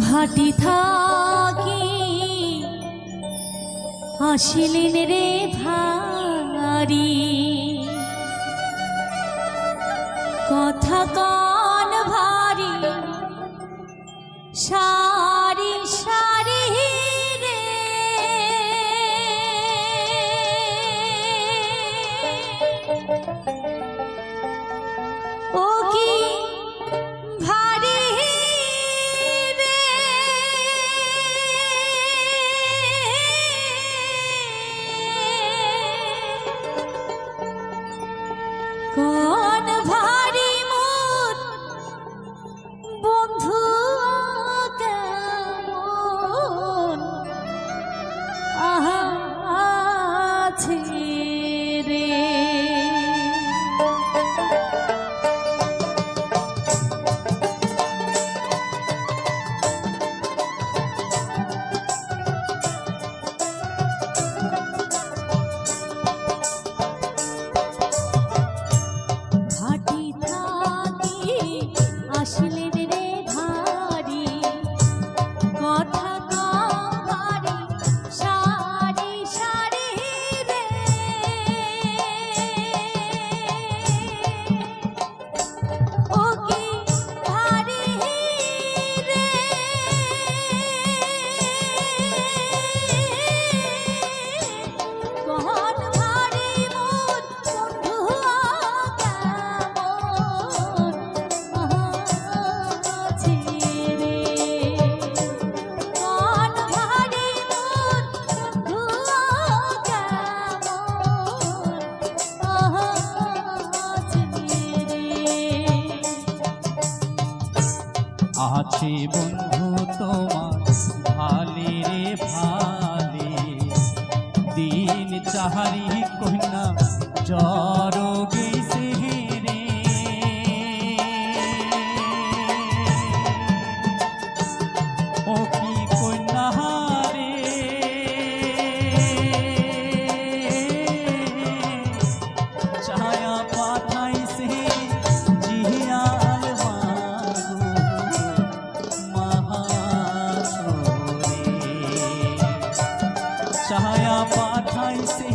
ভাটি থাকি আসিলেন রে ভারি কথা কান ভারি সারি সারি রে Thank you. God. আসি বন্ধু vencer.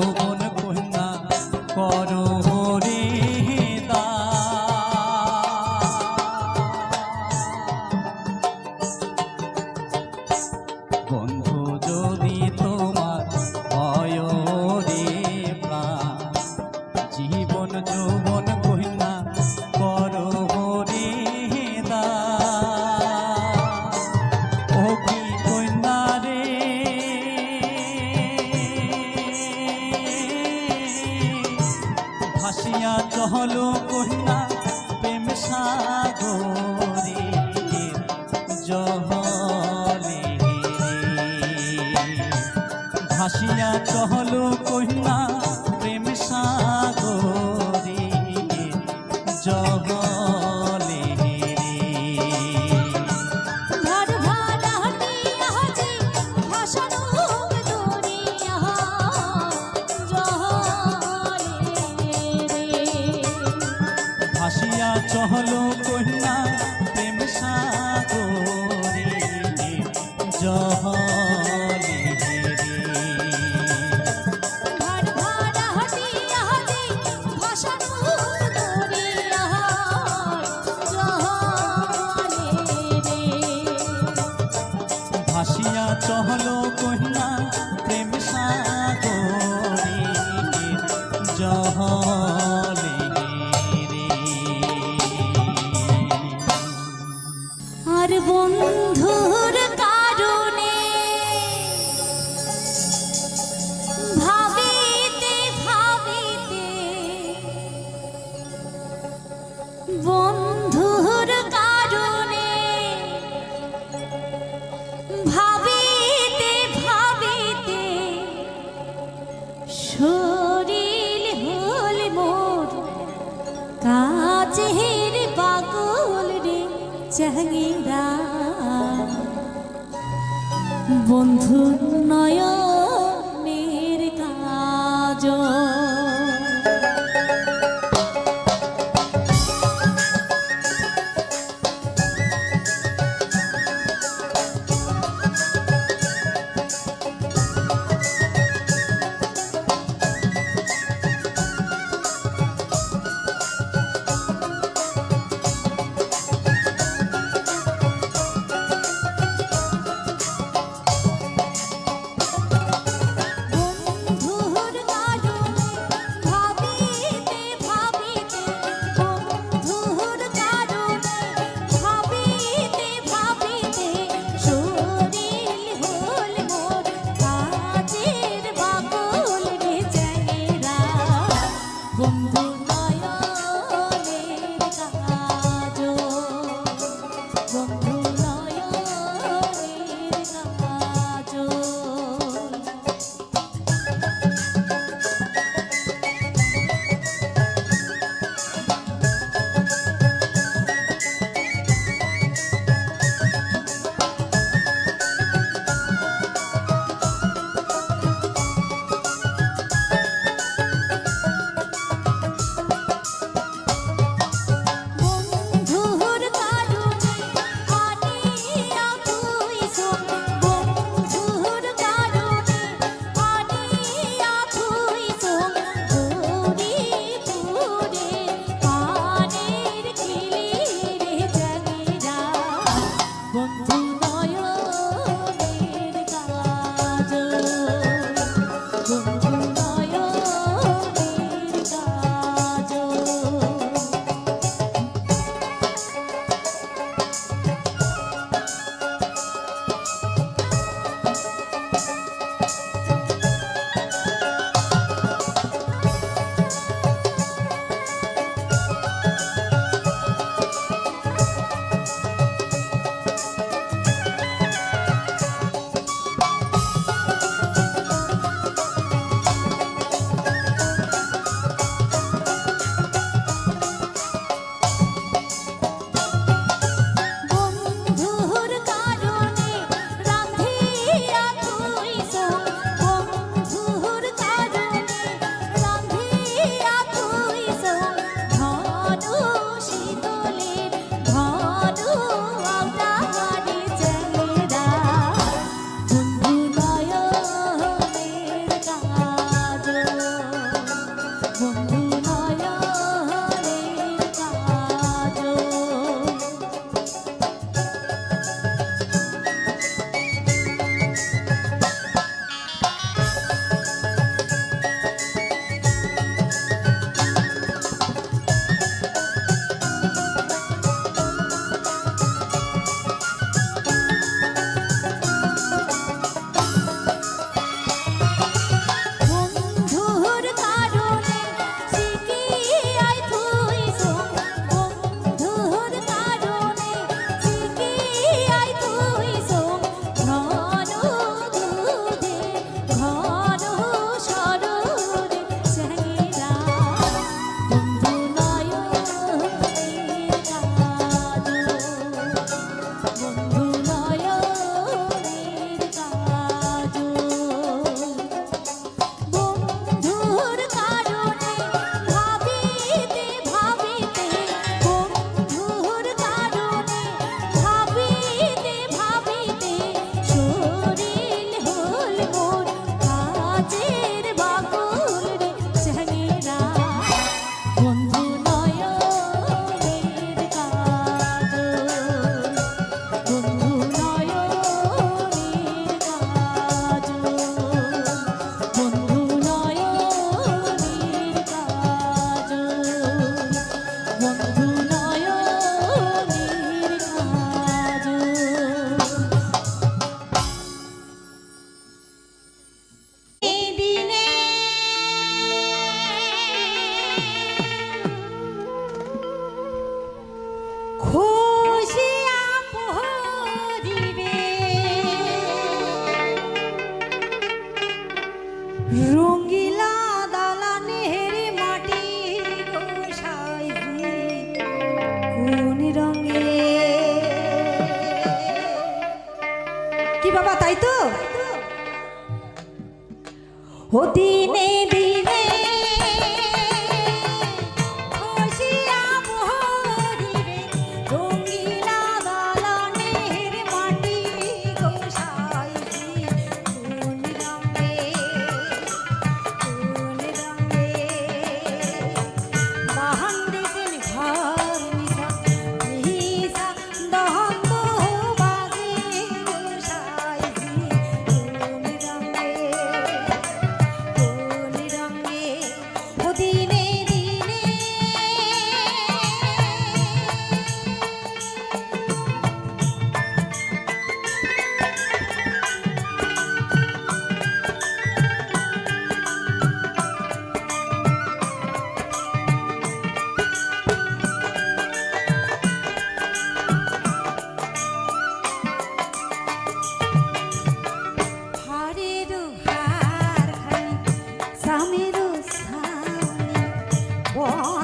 যৌবন কন্যা করো জহলে ভাসিয়া চাহিদা বন্ধু নয়নের রঙে। কি বাবা তাই তো? ও দিনে দিন Oh.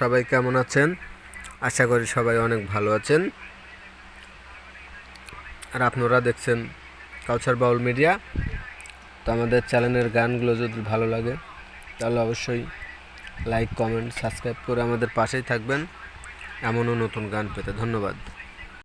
সবাই কেমন আছেন? আশা করি সবাই অনেক ভালো আছেন। আর আপনারা দেখছেন কালচার বাউল মিডিয়া তো আমাদের চ্যানেলের গানগুলো যদি ভালো লাগে, তাহলে অবশ্যই লাইক কমেন্ট সাবস্ক্রাইব করে আমাদের পাশেই থাকবেন। এমনও নতুন গান পেতে ধন্যবাদ।